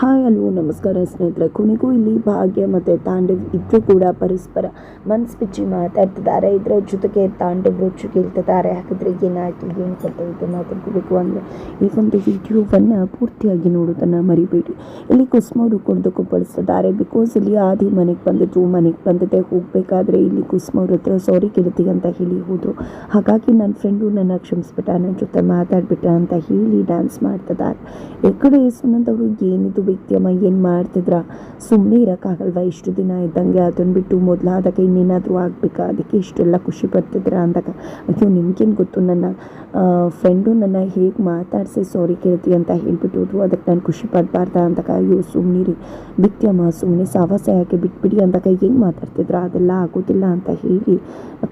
Hi ಅಲ್ವೋ, ನಮಸ್ಕಾರ ಸ್ನೇಹಿತರೆ. ಕೊನೆಗೂ ಇಲ್ಲಿ ಭಾಗ್ಯ ಮತ್ತು ತಾಂಡವ್ ಇಬ್ಬರು ಕೂಡ ಪರಸ್ಪರ ಮನ್ಸು ಬಿಚ್ಚಿ ಮಾತಾಡ್ತಿದ್ದಾರೆ. ಇದರ ಜೊತೆಗೆ ತಾಂಡವ್ ರುಚಿ ಕೇಳ್ತಿದ್ದಾರೆ ಹಾಗಾದರೆ ಏನಾಯಿತು, ಏನು ಕತೆ ಇದೆ ಮಾತಾಡ್ಕೋಬೇಕು ಅಂದರೆ ಈ ಒಂದು ವಿಡಿಯೋವನ್ನು ಪೂರ್ತಿಯಾಗಿ ನೋಡೋದನ್ನು ಮರಿಬೇಡಿ. ಇಲ್ಲಿ ಕುಸ್ಮವರು ಕುಡಿದಕ್ಕೂ ಬಳಸ್ತಿದ್ದಾರೆ ಬಿಕಾಸ್ ಇಲ್ಲಿ ಆದಿ ಮನೆಗೆ ಬಂದಿದ್ದು, ಮನೆಗೆ ಬಂದಿದ್ದೆ ಹೋಗಬೇಕಾದ್ರೆ ಇಲ್ಲಿ ಕುಸ್ಮವ್ರ ಹತ್ರ ಸಾರಿ ಕೇಳ್ತಿ ಅಂತ ಹೇಳಿ ಹೋದರು. ಹಾಗಾಗಿ ನನ್ನ ಫ್ರೆಂಡು ನನ್ನ ಕ್ಷಮಿಸ್ಬಿಟ್ಟ ನನ್ನ ಜೊತೆ ಮಾತಾಡ್ಬಿಟ್ಟ ಅಂತ ಹೇಳಿ ಡ್ಯಾನ್ಸ್ ಮಾಡ್ತಿದ್ದಾರೆ. ಈ ಕಡೆ ಏನಿದು ವ್ಯಕ್ತಿಯಮ್ಮ ಏನು ಮಾಡ್ತಿದ್ರ? ಸುಮ್ಮನೆ ಇರೋಕ್ಕಾಗಲ್ವ? ಇಷ್ಟು ದಿನ ಇದ್ದಂಗೆ ಅದನ್ನು ಬಿಟ್ಟು ಮೊದಲಾದಾಗ ಇನ್ನೇನಾದರೂ ಆಗಬೇಕಾ? ಅದಕ್ಕೆ ಇಷ್ಟೆಲ್ಲ ಖುಷಿ ಪಡ್ತಿದ್ರ ಅಂದಾಗ, ಅಯ್ಯೋ, ನಿಮ್ಗೇನು ಗೊತ್ತು? ನನ್ನ ಫ್ರೆಂಡು ನನ್ನ ಹೇಗೆ ಮಾತಾಡಿಸಿ ಸಾರಿ ಕೇಳ್ತಿ ಅಂತ ಹೇಳ್ಬಿಟ್ಟು ಅದಕ್ಕೆ ನಾನು ಖುಷಿ ಪಡಬಾರ್ದ ಅಂದಾಗ, ಅಯ್ಯೋ ಸುಮ್ಮನಿರಿ ವ್ಯಕ್ತಿಯಮ್ಮ ಸುಮ್ಮನೆ ಸಾವಾಸ ಯಾಕೆ ಬಿಟ್ಬಿಡಿ ಅಂದಾಗ ಏನು ಮಾತಾಡ್ತಿದ್ರ? ಅದೆಲ್ಲ ಆಗೋದಿಲ್ಲ ಅಂತ ಹೇಳಿ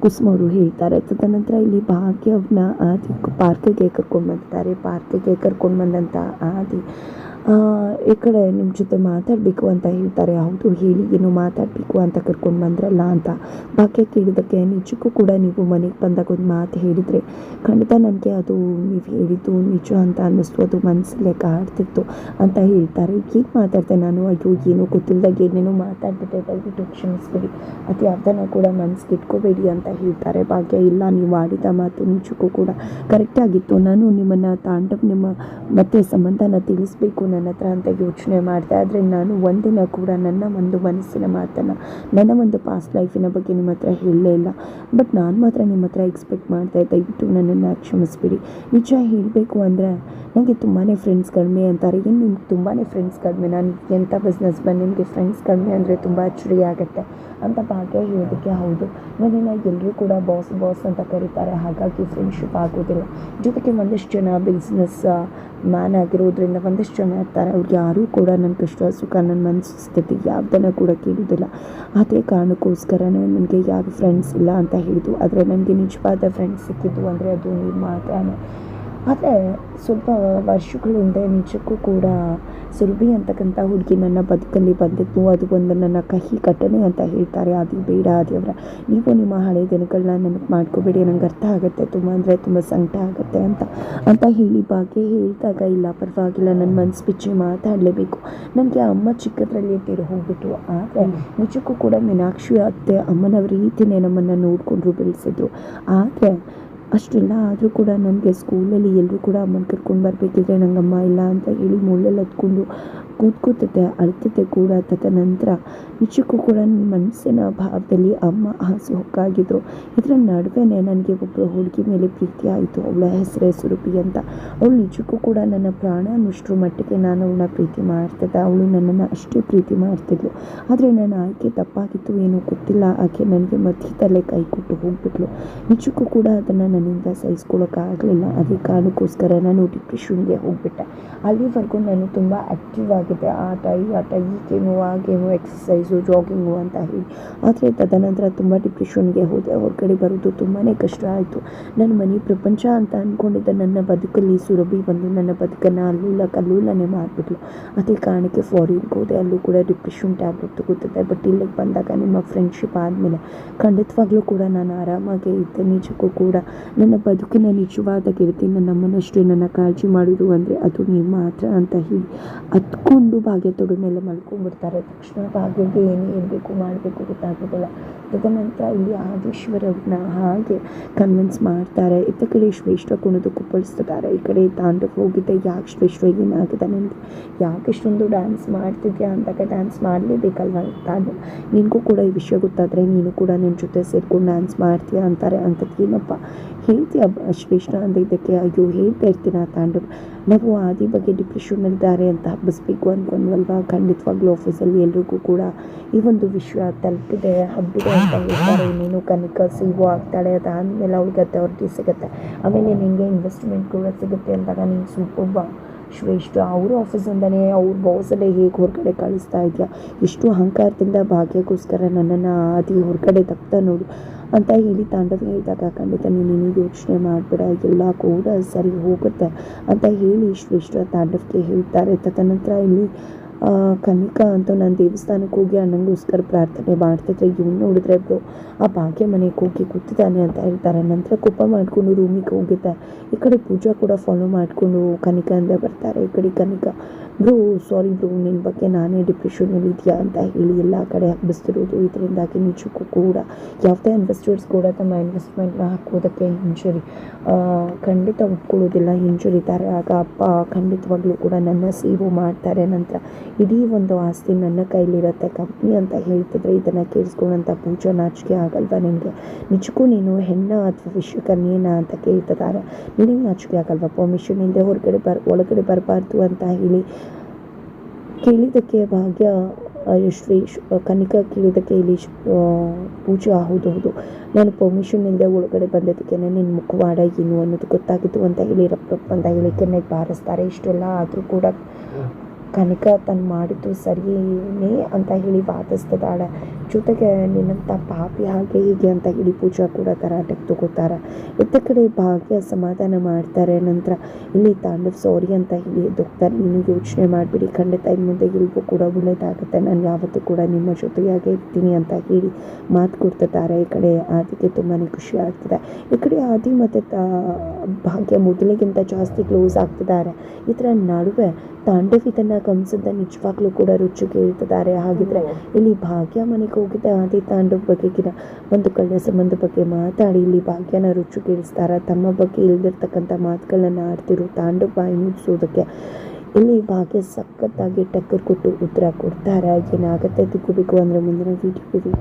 ಕುಸುಮವರು ಹೇಳ್ತಾರೆ. ತದನಂತರ ಇಲ್ಲಿ ಭಾಗ್ಯವ್ನ ಆದಿ ಪಾರ್ಕಿಗೆ ಕರ್ಕೊಂಡು ಬಂದಿದ್ದಾರೆ. ಪಾರ್ಕಿಗೆ ಕರ್ಕೊಂಡು ಬಂದಂಥ ಆದಿ ಈ ಕಡೆ ನಿಮ್ಮ ಜೊತೆ ಮಾತಾಡಬೇಕು ಅಂತ ಹೇಳ್ತಾರೆ. ಹೌದು, ಹೇಳಿ, ಏನು ಮಾತಾಡಬೇಕು ಅಂತ ಕರ್ಕೊಂಡು ಬಂದ್ರಲ್ಲ ಅಂತ. ಭಾಗ್ಯ ಕೇಳಿದ್ದಕ್ಕೆ ನಿಜಕ್ಕೂ ಕೂಡ ನೀವು ಮನೆಗೆ ಬಂದಾಗ ಒಂದು ಮಾತು ಹೇಳಿದರೆ ಖಂಡಿತ ನನಗೆ ಅದು ನೀವು ಹೇಳಿದ್ದು ನಿಜ ಅಂತ ಅನ್ನಿಸ್ತು. ಅದು ಮನಸ್ಸಲ್ಲೇ ಕಾಡ್ತಿತ್ತು ಅಂತ ಹೇಳ್ತಾರೆ. ಈಗ ಮಾತಾಡ್ತೆ ನಾನು? ಅಯ್ಯೋ, ಏನೋ ಗೊತ್ತಿಲ್ಲದಾಗ ಏನೇನೋ ಮಾತಾಡ್ಬಿಟ್ಟೆ. ದಯವಿಟ್ಟು ಕ್ಷಮಿಸ್ಬಿಡಿ. ಅದು ಯಾವ್ದನ್ನು ಕೂಡ ಮನಸ್ಸಿಗೆ ಇಟ್ಕೋಬೇಡಿ ಅಂತ ಹೇಳ್ತಾರೆ. ಭಾಗ್ಯ, ಇಲ್ಲ, ನೀವು ಆಡಿದ ಮಾತು ನಿಜಕ್ಕೂ ಕೂಡ ಕರೆಕ್ಟಾಗಿತ್ತು ನಾನು ನಿಮ್ಮನ್ನು ತಾಂಡವ್, ನಿಮ್ಮ ಮತ್ತೆ ಸಂಬಂಧನ ತಿಳಿಸ್ಬೇಕು. ನನ್ನ ಹತ್ರ ಅಂತ ಯೋಚನೆ ಮಾಡಿದೆ ಆದರೆ ನಾನು ಒಂದಿನ ಕೂಡ ನನ್ನ ಒಂದು ಮನಸ್ಸಿನ ಮಾತನ್ನು, ನನ್ನ ಒಂದು ಪಾಸ್ಟ್ ಲೈಫಿನ ಬಗ್ಗೆ ನಿಮ್ಮ ಹತ್ರ ಹೇಳಲೇ ಇಲ್ಲ. ಬಟ್ ನಾನು ಮಾತ್ರ ನಿಮ್ಮ ಹತ್ರ ಎಕ್ಸ್ಪೆಕ್ಟ್ ಮಾಡ್ತಾ ದಯವಿಟ್ಟು ನನ್ನನ್ನು ಕ್ಷಮಿಸ್ಬಿಡಿ. ನಿಜ ಹೇಳಬೇಕು ಅಂದರೆ ನನಗೆ ತುಂಬಾ ಫ್ರೆಂಡ್ಸ್ ಕಡಿಮೆ ಅಂತಾರೆ. ಏನು ನಿಮ್ಗೆ ತುಂಬಾ ಫ್ರೆಂಡ್ಸ್ ಕಡಿಮೆ. ನಾನು ಎಂಥ ಬಿಸ್ನೆಸ್ ಬಂದು ನಿಮಗೆ ಫ್ರೆಂಡ್ಸ್ ಕಡಿಮೆ ಅಂದರೆ ತುಂಬ ಅಚ್ಚರಿ ಆಗುತ್ತೆ. ಅಂತ ಭಾಗ್ಯ ಹೇಳೋದಕ್ಕೆ ಹೌದು. ನನ್ನನ್ನು ಎಲ್ಲರೂ ಕೂಡ ಬಾಸ್ ಬಾಸ್ ಅಂತ ಕರೀತಾರೆ. ಹಾಗಾಗಿ ಫ್ರೆಂಡ್ಶಿಪ್ ಆಗೋದಿಲ್ಲ. ಜೊತೆಗೆ ಒಂದಷ್ಟು ಜನ ಬಿಸ್ನೆಸ್ ಮ್ಯಾನ್ ಆಗಿರೋದ್ರಿಂದ ಒಂದಷ್ಟು ಜನ ಇರ್ತಾರೆ. ಅವ್ರಿಗೆ ಯಾರೂ ಕೂಡ ನನ್ನ ಕಷ್ಟ ಸುಖ ನನ್ನ ಮನಸ್ಸು ಸ್ಥಿತಿ ಯಾವುದನ್ನು ಕೂಡ ಕೇಳೋದಿಲ್ಲ. ಅದೇ ಕಾರಣಕ್ಕೋಸ್ಕರನೇ ನನಗೆ ಯಾರು ಫ್ರೆಂಡ್ಸ್ ಇಲ್ಲ ಅಂತ ಹೇಳಿದ್ದು. ಆದರೆ ನನಗೆ ನಿಜವಾದ ಫ್ರೆಂಡ್ಸ್ ಸಿಕ್ಕಿದ್ದು ಅಂದರೆ ಅದು ನೀವು ಮಾತ್ರನೇ ಆದರೆ ಸ್ವಲ್ಪ ವರ್ಷಗಳ ಹಿಂದೆ ನಿಜಕ್ಕೂ ಕೂಡ ಸುರಭಿ ಅಂತಕ್ಕಂಥ ಹುಡುಗಿ ನನ್ನ ಬದುಕಲ್ಲಿ ಬಂದಿತ್ತು ಅದು ಒಂದು ನನ್ನ ಕಹಿ ಘಟನೆ ಅಂತ ಹೇಳ್ತಾರೆ. ಅದು ಬೇಡ ಆದಿಯವರ ನೀವು ನಿಮ್ಮ ಹಳೆ ದಿನಗಳನ್ನ ನೆನಪು ಮಾಡ್ಕೋಬೇಡಿ. ನನಗೆ ಅರ್ಥ ಆಗುತ್ತೆ. ತುಂಬ ಅಂದರೆ ತುಂಬ ಸಂಕಟ ಆಗುತ್ತೆ ಅಂತ ಅಂತ ಹೇಳಿ ಭಾಗ್ಯ ಹೇಳಿದಾಗ, ಇಲ್ಲ, ಪರವಾಗಿಲ್ಲ, ನನ್ನ ಮನಸ್ಸು ಬಿಚ್ಚಿ ಮಾತಾಡಲೇಬೇಕು. ನನಗೆ ಅಮ್ಮ ಚಿಕ್ಕದ್ರಲ್ಲಿ ತೀರು ಹೋಗ್ಬಿಟ್ಟು ಆದರೆ, ನಿಜಕ್ಕೂ ಕೂಡ ಮೀನಾಕ್ಷಿ ಅತ್ತೆ ಅಮ್ಮನವ್ರ ರೀತಿಯೇ ನಮ್ಮನ್ನು ನೋಡಿಕೊಂಡ್ರು, ಬೆಳೆಸಿದ್ರು. ಆದರೆ ಅಷ್ಟೆಲ್ಲ, ಆದರೂ ಕೂಡ ನನಗೆ ಸ್ಕೂಲಲ್ಲಿ ಎಲ್ಲರೂ ಕೂಡ ಅಮ್ಮನ ಕರ್ಕೊಂಡು ಬರಬೇಕಿದ್ರೆ ನಂಗೆ ಅಮ್ಮ ಇಲ್ಲ ಅಂತ ಹೇಳಿ ಮುಳ್ಳಲ್ಲಿ ಹತ್ಕೊಂಡು ಕೂತ್ಕೋತೈತೆ, ಅಳ್ತೈತೆ ಕೂಡ. ತದನಂತರ ನಿಜಕ್ಕೂ ಕೂಡ ನನ್ನ ಮನಸ್ಸಿನ ಭಾವದಲ್ಲಿ ಅಮ್ಮ ಹಾಸು ಹೊಕ್ಕಾಗಿದ್ರು. ಇದರ ನಡುವೆ ನನಗೆ ಒಬ್ಬರು ಹುಡುಗಿ ಮೇಲೆ ಪ್ರೀತಿ ಆಯಿತು. ಅವಳ ಹೆಸರೇ ಸುರುಪಿ ಅಂತ. ಅವಳು ನಿಜಕ್ಕೂ ಕೂಡ ನನ್ನ ಪ್ರಾಣ ಮುಷ್ಟ್ರ ಮಟ್ಟಿಗೆ ನಾನು ಅವಳನ್ನ ಪ್ರೀತಿ ಮಾಡ್ತಿದ್ದೆ. ಅವಳು ನನ್ನನ್ನು ಅಷ್ಟೇ ಪ್ರೀತಿ ಮಾಡ್ತಿದ್ಲು. ಆದರೆ ನನ್ನ ಆಯ್ಕೆ ತಪ್ಪಾಗಿತ್ತು, ಏನೂ ಗೊತ್ತಿಲ್ಲ. ಆಕೆ ನನಗೆ ಮಧ್ಯದಲ್ಲೇ ಕೈ ಕೊಟ್ಟು ಹೋಗ್ಬಿಟ್ಲು. ನಿಜಕ್ಕೂ ಕೂಡ ಅದನ್ನು ನನ್ನಿಂದ ಸಹಿಸ್ಕೊಳ್ಳೋಕ್ಕಾಗಲಿಲ್ಲ ಅದೇ ಕಾರಣಕ್ಕೋಸ್ಕರ ನಾನು ಡಿಪ್ರೆಷನ್ಗೆ ಹೋಗ್ಬಿಟ್ಟೆ. ಅಲ್ಲಿವರೆಗೂ ನಾನು ತುಂಬ ಆ್ಯಕ್ಟಿವ್ ಆಗಿದ್ದೆ ಆಟ ಈ ಆಟ ಈಗೇನು ಗೇಮು ಎಕ್ಸಸೈಸು ಜಾಗಿಂಗು ಅಂತ ಹೇಳಿ. ಆದರೆ ತದನಂತರ ತುಂಬ ಡಿಪ್ರೆಷನ್ಗೆ ಹೋದೆ. ಹೊರಗಡೆ ಬರೋದು ತುಂಬಾ ಕಷ್ಟ ಆಯಿತು. ನನ್ನ ಮನೆ ಪ್ರಪಂಚ ಅಂತ ಅಂದ್ಕೊಂಡಿದ್ದ ನನ್ನ ಬದುಕಲ್ಲಿ ಸುರಭಿ ಬಂದು ನನ್ನ ಬದುಕನ್ನು ಅಲ್ಲೂಲ ಕಲ್ಲೂಲನೆ ಮಾಡಿಬಿಟ್ಲು. ಅದೇ ಕಾರಣಕ್ಕೆ ಫಾರಿನ್ಗೆ ಹೋದೆ. ಅಲ್ಲೂ ಕೂಡ ಡಿಪ್ರೆಷನ್ ಟ್ಯಾಬ್ಲೆಟ್ ತಗೋತಿದ್ದೆ. ಬಟ್ ಇಲ್ಲಿಗೆ ಬಂದಾಗ ನಿಮ್ಮ ಫ್ರೆಂಡ್ಶಿಪ್ ಆದಮೇಲೆ ಖಂಡಿತವಾಗ್ಲೂ ಕೂಡ ನಾನು ಆರಾಮಾಗೇ ಇದ್ದೆ. ನಿಜಕ್ಕೂ ಕೂಡ ನನ್ನ ಬದುಕಿನ ನಿಜವಾದ ಗೆಳತಿ, ನನ್ನ ಅಮ್ಮನಷ್ಟೇ ನನ್ನ ಕಾಳಜಿ ಮಾಡಿದ್ರು ಅಂದರೆ ಅದು ನೀವು ಮಾತ್ರ ಅಂತ ಹೇಳಿ. ಹತ್ಕೊಂಡು ಭಾಗ್ಯ ತೊಡ ಮೇಲೆ ಮಲ್ಕೊಂಡ್ಬಿಡ್ತಾರೆ. ತಕ್ಷಣ ಭಾಗ್ಯಗೆ ಏನು ಇರಬೇಕು ಮಾಡಬೇಕು ಗೊತ್ತಾಗೋದಿಲ್ಲ. ತದನಂತರ ಇಲ್ಲಿ ಆದೀಶ್ವರವ್ರನ್ನ ಹಾಗೆ ಕನ್ವಿನ್ಸ್ ಮಾಡ್ತಾರೆ. ಇತ್ತ ಕಡೆ ಶ್ರೇಷ್ಠ ಕುಣಿದು ಕುಪ್ಪಳಿಸ್ತಿದ್ದಾರೆ ಈ ಕಡೆ ತಾಂಡಕ್ಕೆ ಹೋಗಿದ್ದೆ ಯಾಕೆ ಶ್ರೇಷ್ಠ ಏನಾಗಿದೆ ಅಂತ ಯಾಕೆ ಇಷ್ಟೊಂದು ಡ್ಯಾನ್ಸ್ ಮಾಡ್ತಿದ್ಯಾ? ಅಂದಾಗ ಡ್ಯಾನ್ಸ್ ಮಾಡಲೇಬೇಕಲ್ವ ತಾನು? ನಿನಗೂ ಕೂಡ ಈ ವಿಷಯ ಗೊತ್ತಾದರೆ ನೀನು ಕೂಡ ನಿನ್ನ ಜೊತೆ ಸೇರ್ಕೊಂಡು ಡ್ಯಾನ್ಸ್ ಮಾಡ್ತೀಯಾ? ಅಂತಾರೆ. ಅಂಥದ್ದು ಏನಪ್ಪ ಹೇಳ್ತೀಯ ಶ್ರೇಷ್ಠ ಅಂದಿದ್ದಕ್ಕೆ ಅಯ್ಯೋ, ಹೇಳ್ತಾ ಇರ್ತೀನಿ ಆ ತಾಂಡವ್? ನಾವು ಆದಿ ಬಗ್ಗೆ ಡಿಪ್ರೆಷನ್ನಲ್ಲಿದ್ದಾರೆ ಅಂತ ಹಬ್ಬಿಸ್ಬೇಕು ಅಂದ್ಕೊಂಡ್ವಲ್ವಾ ಖಂಡಿತವಾಗ್ಲೂ ಆಫೀಸಲ್ಲಿ ಎಲ್ರಿಗೂ ಕೂಡ ಈ ಒಂದು ವಿಷಯ ತಲುಪಿದೆ, ಹಬ್ಬಿದೆ ಅಂತ ಹೇಳ್ತಾರೆ. ನೀನು ಕನಿಕ ಸಿಗೋ ಆಗ್ತಾಳೆ, ಅದಾದಮೇಲೆ ಅವ್ಳಿಗೆ ಅಥಾರಿಟಿ ಸಿಗುತ್ತೆ. ಆಮೇಲೆ ನಿನಗೆ ಇನ್ವೆಸ್ಟ್ಮೆಂಟ್ ಕೂಡ ಸಿಗುತ್ತೆ ಅಂದಾಗ ನೀನು ಸ್ವಲ್ಪ ಶ್ರೇಷ್ಠ. ಅವರು ಆಫೀಸಿಂದನೇ ಅವ್ರ ಬಾಸಲ್ಲೇ ಹೇಗೆ ಹೊರಗಡೆ ಕಳಿಸ್ತಾ ಇದೆಯಾ? ಎಷ್ಟು ಅಹಂಕಾರದಿಂದ ಭಾಗ್ಯಕ್ಕೋಸ್ಕರ ನನ್ನನ್ನು ಅತಿ ಹೊರಗಡೆ ತಪ್ತಾ ನೋಡು ಅಂತ ಹೇಳಿ ತಾಂಡವ ಹೇಳಿದಾಗ, ಖಂಡಿತ ನೀನು ಯೋಚನೆ ಮಾಡಬೇಡ, ಎಲ್ಲ ಕೂಡ ಸರಿ ಹೋಗುತ್ತೆ ಅಂತ ಹೇಳಿ ಶ್ರೇಷ್ಠ ತಾಂಡವಕ್ಕೆ ಹೇಳ್ತಾರೆ. ತದನಂತರ ಇಲ್ಲಿ ಕನಿಕಾ ಅಂತ ನಾನು ದೇವಸ್ಥಾನಕ್ಕೆ ಹೋಗಿ ಅಣ್ಣಂಗೋಸ್ಕರ ಪ್ರಾರ್ಥನೆ ಮಾಡ್ತಿದ್ರೆ, ಇವ್ನು ಉಳಿದ್ರೆ ಬ್ರೋ, ಆ ಭಾಗ್ಯ ಮನೆಗೆ ಹೋಗಿ ಕೂತಿದ್ದಾನೆ ಅಂತ ಹೇಳ್ತಾರೆ. ನಂತರ ಕೋಪ ಮಾಡಿಕೊಂಡು ರೂಮಿಗೆ ಹೋಗಿದ್ದೆ. ಈ ಕಡೆ ಪೂಜಾ ಕೂಡ ಫಾಲೋ ಮಾಡಿಕೊಂಡು ಕನಿಕ ಅಂದರೆ ಬರ್ತಾರೆ. ಈ ಕಡೆ ಕನಿಕ ಬ್ರೋ ಸಾರಿ ಬ್ರೋ ನಿನ್ನ ಬಗ್ಗೆ ನಾನೇ ಡಿಪ್ರೆಷನಲ್ಲಿ ಇದೆಯಾ ಅಂತ ಹೇಳಿ ಎಲ್ಲ ಕಡೆ ಹಬ್ಬಿಸ್ತಿರೋದು. ಇದರಿಂದಾಗಿ ನಿಜಕ್ಕೂ ಕೂಡ ಯಾವುದೇ ಇನ್ವೆಸ್ಟರ್ಸ್ ಕೂಡ ತಮ್ಮ ಇನ್ವೆಸ್ಟ್ಮೆಂಟ್ನ ಹಾಕೋದಕ್ಕೆ ಹಿಂಜರಿ. ಖಂಡಿತ ಒಪ್ಕೊಳ್ಳೋದಿಲ್ಲ, ಹಿಂಜರಿತಾರೆ. ಆಗ ಅಪ್ಪ ಖಂಡಿತವಾಗ್ಲೂ ಕೂಡ ನನ್ನ ಸೇವು ಮಾಡ್ತಾರೆ. ನಂತರ ಇಡೀ ಒಂದು ಆಸ್ತಿ ನನ್ನ ಕೈಲಿರುತ್ತೆ ಕಂಪ್ನಿ ಅಂತ ಹೇಳ್ತಿದ್ರೆ ಇದನ್ನು ಕೇಳಿಸ್ಕೊಳ್ಳೋಂಥ ಪೂಜಾ ನಾಚಿಕೆ ಆಗಲ್ವಾ ನಿನಗೆ? ನಿಜಕ್ಕೂ ನೀನು ಹೆಣ್ಣ ಅಥವಾ ವಿಶ್ವಕನ್ಯೇನ ಅಂತ ಕೇಳ್ತಿದ್ದಾರೆ. ನಿನಗೆ ನಾಚಿಕೆ ಆಗಲ್ವಾ? ಪರ್ಮಿಷನ್ ಇಲ್ಲದೆ ಹೊರಗಡೆ ಬರ್, ಒಳಗಡೆ ಬರಬಾರ್ದು ಅಂತ ಹೇಳಿ ಕೇಳಿದ್ದಕ್ಕೆ ಭಾಗ್ಯ ಶ್ರೀ ಕನಿಕಾ ಕೇಳಿದ್ದಕ್ಕೆ ಇಲ್ಲಿ ಪೂಜೆ ಹೌದು ಹೌದು ನಾನು ಪರ್ಮಿಷನ್ ಇಲ್ಲದೆ ಒಳಗಡೆ ಬಂದದಕ್ಕೆ ನಿನ್ನ ಮುಖವಾಡ ಏನು ಅನ್ನೋದು ಗೊತ್ತಾಗಿತ್ತು ಅಂತ ಹೇಳಿ ರಪ್ ರಪ್ ಅಂತ ಹೇಳಿ ಕೆನ್ನೆಗೆ ಬಾರಿಸ್ತಾರೆ. ಇಷ್ಟೆಲ್ಲ ಆದರೂ ಕೂಡ ಕನಿಕಾ ತನ್ನ ಮಾಡಿದ್ದು ಸರಿಯೇ ಅಂತ ಹೇಳಿ ವಾದಿಸ್ತದಾಳೆ ಜೊತೆಗೆ ನಿನ್ನಂಥ ಪಾಪಿ ಹಾಗೆ ಹೀಗೆ ಅಂತ ಹೇಳಿ ಪೂಜಾ ಕೂಡ ತರಾಟೆಗೆ ತಗೋತಾರೆ. ಇತ್ತ ಕಡೆ ಭಾಗ್ಯ ಸಮಾಧಾನ ಮಾಡ್ತಾರೆ. ನಂತರ, ಇಲ್ಲಿ ತಾಂಡವ್ ಸಾರಿ ಅಂತ ಹೇಳಿ ಹೋಗ್ತಾರೆ ನೀನು ಯೋಚನೆ ಮಾಡಿಬಿಡಿ. ಖಂಡಿತ ಇನ್ನು ಮುಂದೆ ಎಲ್ಗೂ ಕೂಡ ಒಳ್ಳೇದಾಗುತ್ತೆ. ನಾನು ಯಾವತ್ತೂ ಕೂಡ ನಿಮ್ಮ ಜೊತೆಯಾಗೇ ಇರ್ತೀನಿ ಅಂತ ಹೇಳಿ ಮಾತು ಕೊಡ್ತಿದ್ದಾರೆ. ಈ ಕಡೆ ಆದಿಗೆ ತುಂಬಾ ಖುಷಿ ಆಗ್ತಿದೆ. ಈ ಕಡೆ ಆದಿ ಮತ್ತು ಭಾಗ್ಯ ಮೊದಲಿಗಿಂತ ಜಾಸ್ತಿ ಕ್ಲೋಸ್ ಆಗ್ತಿದ್ದಾರೆ. ಇದರ ನಡುವೆ ತಾಂಡವ್ ಇದನ್ನು ಗಮನಿಸಿದ ನಿಜವಾಗ್ಲೂ ಕೂಡ ರುಚಿ ಕೇಳ್ತಿದ್ದಾರೆ ಹಾಗಿದ್ರೆ ಇಲ್ಲಿ ಭಾಗ್ಯ ಮನೆಗೆ ಹೋಗಿದ್ದ ಆದಿ ತಾಂಡವ್ ಬಗೆಗಿನ ಒಂದು ಕಳ್ಳ ಸಂಬಂಧ ಬಗ್ಗೆ ಮಾತಾಡಿ. ಇಲ್ಲಿ ಭಾಗ್ಯನ ರುಚಿ ಕೇಳಿಸ್ತಾರ. ತಮ್ಮ ಬಗ್ಗೆ ಇಲ್ದಿರ್ತಕ್ಕಂಥ ಮಾತುಗಳನ್ನ ಆಡ್ತಿರೋ ತಾಂಡವ್ ಬಾಯಿ ಮುಗಿಸೋದಕ್ಕೆ ಇಲ್ಲಿ ಭಾಗ್ಯ ಸಖತ್ತಾಗಿ ಟಕ್ಕರ್ ಕೊಟ್ಟು ಉತ್ತರ ಕೊಡ್ತಾರೆ. ಏನಾಗುತ್ತೆ? ತಿಳ್ಕೋಬೇಕು ಅಂದ್ರೆ ಮುಂದಿನ ವಿಡಿಯೋ